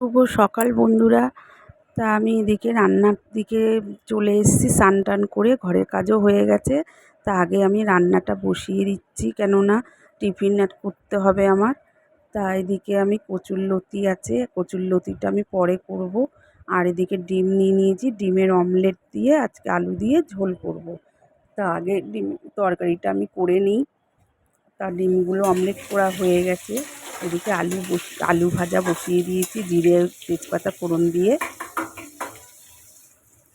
শুভ সকাল, বন্ধুরা। তা আমি এদিকে রান্নার দিকে চলে এসেছি স্নান টান করে ঘরের কাজও হয়ে গেছে। তা আগে আমি রান্নাটা বসিয়ে দিচ্ছি, কেননা টিফিন করতে হবে আমার। তা এদিকে আমি কচুর লতি আছে, কচুর লতিটা আমি পরে করব। আর এদিকে ডিম নিয়ে নিয়েছি, ডিমের অমলেট দিয়ে আজকে আলু দিয়ে ঝোল করব। তা আগে ডিম, তরকারিটা আমি করে নিই। তা ডিমগুলো অমলেট করা হয়ে গেছে। এদিকে আলু আলু ভাজা বসিয়ে দিয়েছি, জিরে তেজপাতা ফোড়ন দিয়ে।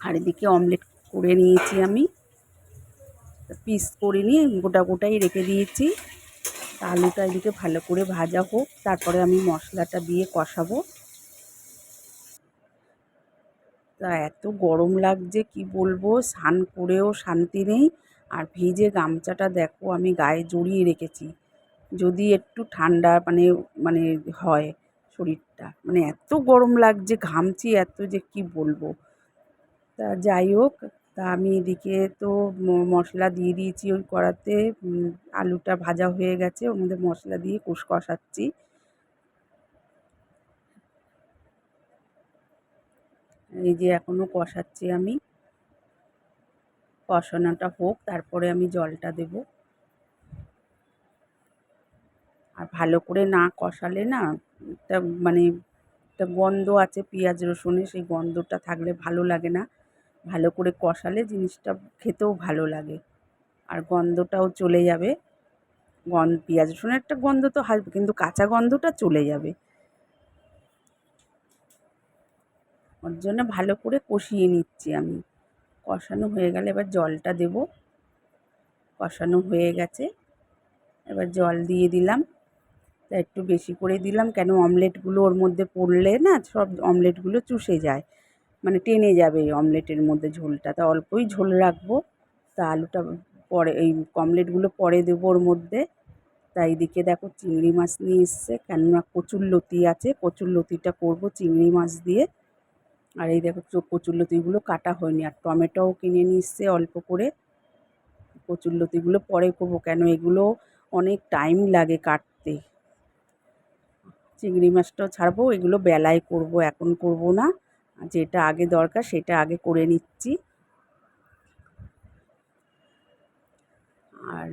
আর এদিকে অমলেট করে নিয়েছি আমি। পিস করে নিয়ে গোটা গোটাই রেখে দিয়েছি। আলুটা এদিকে ভালো করে ভাজা হোক, তারপরে আমি মশলাটা দিয়ে কষাবো। তা এত গরম লাগছে, কি বলব? স্নান করেও শান্তি নেই। আর ভিজে গামছাটা দেখো, আমি গায়ে জড়িয়ে রেখেছি। যদি একটু ঠান্ডা মানে মানে হয় শরীরটা মানে এত গরম লাগছে, ঘামছি এত যে কি বলব। তা যাই হোক, তা আমি এদিকে তো মশলা দিয়ে দিয়েছি ওই কড়াতে আলুটা ভাজা হয়ে গেছে, ওর মধ্যে মশলা দিয়ে কুস কষাচ্ছি। এই যে এখনও কষাচ্ছি আমি। কষানোটা হোক, তারপরে আমি জলটা দেব। আর ভালো করে না কষালে না একটা মানে একটা গন্ধ আছে, পেঁয়াজ রসুনের সেই গন্ধটা থাকলে ভালো লাগে না। ভালো করে কষালে জিনিসটা খেতেও ভালো লাগে। আর গন্ধটাও চলে যাবে। গন্ধ পেঁয়াজ রসুনের একটা গন্ধ তো আসবে কিন্তু কাঁচা গন্ধটা চলে যাবে। ওর জন্য ভালো করে কষিয়ে নিচ্ছি আমি। কষানো হয়ে গেলে এবার জলটা দেব। কষানো হয়ে গেছে। এবার জল দিয়ে দিলাম। একটু বেশি করে দিলাম কেন অমলেটগুলো ওর মধ্যে পড়লে না সব অমলেটগুলো চুষে যায়। মানে টেনে যাবে অমলেটের মধ্যে ঝোলটা। তা অল্পই ঝোল রাখব। তা আলুটা পরে এই অমলেটগুলো পরে দেবো ওর মধ্যে। তা এইদিকে দেখো চিংড়ি মাছ নিয়ে এসছে। কেননা কচুর লতি আছে, কচুর লতিটা করব চিংড়ি মাছ দিয়ে। আর এই দেখো কচুর লতিগুলো কাটা হয়নি। আর টমেটোও কিনে নিয়ে এসছে অল্প করে। কচুর লতিগুলো পরে করব কেন এগুলো অনেক টাইম লাগে কাটতে। চিংড়ি মাছটাও ছাড়বো, এগুলো বেলায় করব, এখন করব না। যেটা আগে দরকার সেটা আগে করে নিচ্ছি। আর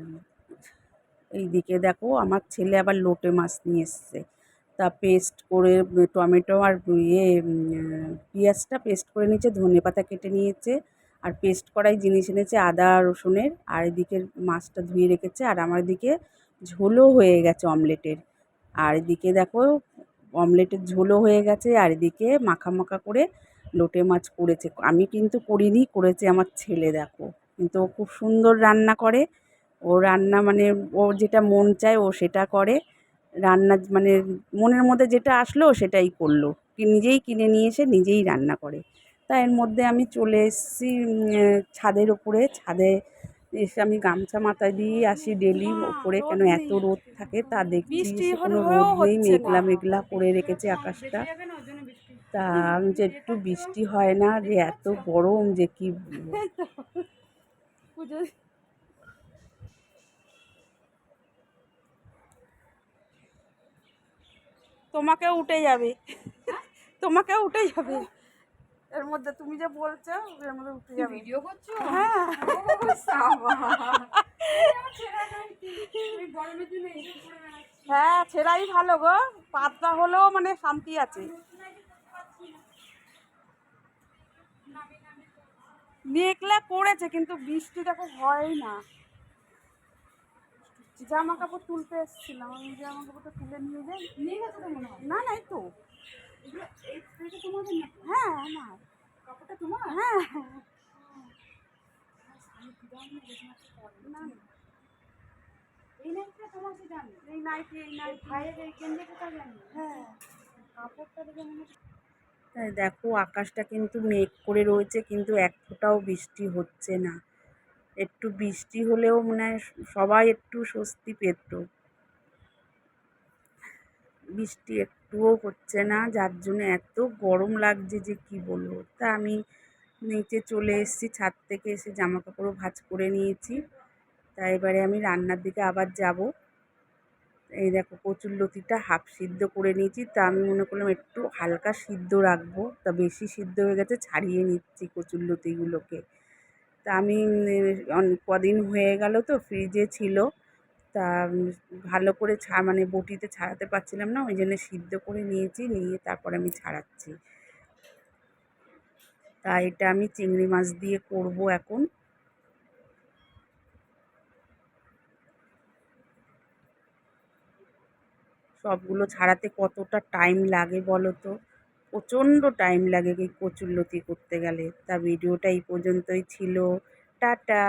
এইদিকে দেখো, আমার ছেলে আবার লোটে মাছ নিয়ে এসছে। তা পেস্ট করে, টমেটো আর ইয়ে পেঁয়াজটা পেস্ট করে নিয়েছে, ধনে পাতা কেটে নিয়েছে। আর পেস্ট করাই জিনিস এনেছে, আদা, রসুনের। আর এদিকে মাছটা ধুয়ে রেখেছে। আর আমার এদিকে ঝোলও হয়ে গেছে অমলেটের। আর এদিকে দেখো, অমলেটের ঝোলও হয়ে গেছে, আর এদিকে মাখা মাখা করে লোটে মাছ করেছে। আমি কিন্তু করিনি, করেছে আমার ছেলে, দেখো। কিন্তু ও খুব সুন্দর রান্না করে। ও রান্না মানে ও যেটা মন চায়, ও সেটা করে। রান্না মানে মনের মধ্যে যেটা আসলো, সেটাই করল। নিজেই কিনে নিয়ে এসে নিজেই রান্না করে। তা এর মধ্যে আমি চলে এসেছি ছাদের ওপরে। ছাদে এসে আমি গামছা মাথায় দিয়ে আসি ডেলি ওপরে কেন এত রোদ থাকে তা দেখছি কোনো রোদ নেই মেঘলা মেঘলা করে রেখেছে আকাশটা। তা আমি যে একটু বৃষ্টি হয় না যে এত গরম যে কি তোমাকে উঠে যাবে। তোমাকেও উঠে যাবে। এর মধ্যে তুমি যে বলছো এর মধ্যে উঠে যাবে। ভিডিও করছ? হ্যাঁ। হ্যাঁ ছেঁড়াই ভালো গো। পাতলা হলেও মানে শান্তি আছে। মেঘলা করেছে কিন্তু বৃষ্টি দেখো হয় না। জামা কাপড় তুলতে এসেছিলাম। আমি জামা কাপড়টা তুলে নিয়ে যাই। নিয়ে গেছো তো মনে হয়। না না এই তো এইটা তোমাদের না হ্যাঁ আমার কাপড়টা তোমার হ্যাঁ না না দেখে, আকাশটা কিন্তু মেঘ করে রয়েছে, কিন্তু এক ফোঁটাও বৃষ্টি হচ্ছে না। একটু বৃষ্টি হলেও মনে সবাই একটু স্বস্তি পেত। বৃষ্টি একটুও হচ্ছে না, যার জন্য এত গরম লাগছে যে কি বলব। তা আমি নিচে চলে এসেছি, ছাদ থেকে এসে জামা কাপড়ও ভাঁজ করে নিয়েছি। তা এবারে আমি রান্নার দিকে আবার যাব। এই দেখো কচুরলতিটা হাফ সিদ্ধ করে নিয়েছি। তা আমি মনে করলাম একটু হালকা সিদ্ধ রাখব। তা বেশি সিদ্ধ হয়ে গেছে, ছাড়িয়ে নিচ্ছি কচুরলতিগুলোকে তা আমি কদিন হয়ে গেল তো, ফ্রিজে ছিল। তা ভালো করে ছা মানে বটিতে ছাড়াতে পারছিলাম না, ওই জন্য সিদ্ধ করে নিয়েছি, নিয়ে তারপর আমি ছাড়াচ্ছি। তা এটা আমি চিংড়ি মাছ দিয়ে করব এখন। সবগুলো ছাড়াতে কতটা টাইম লাগে বলো তো? প্রচণ্ড টাইম লাগে এই কচুরলতি করতে গেলে। তা ভিডিওটা এই পর্যন্তই ছিল। টাটা!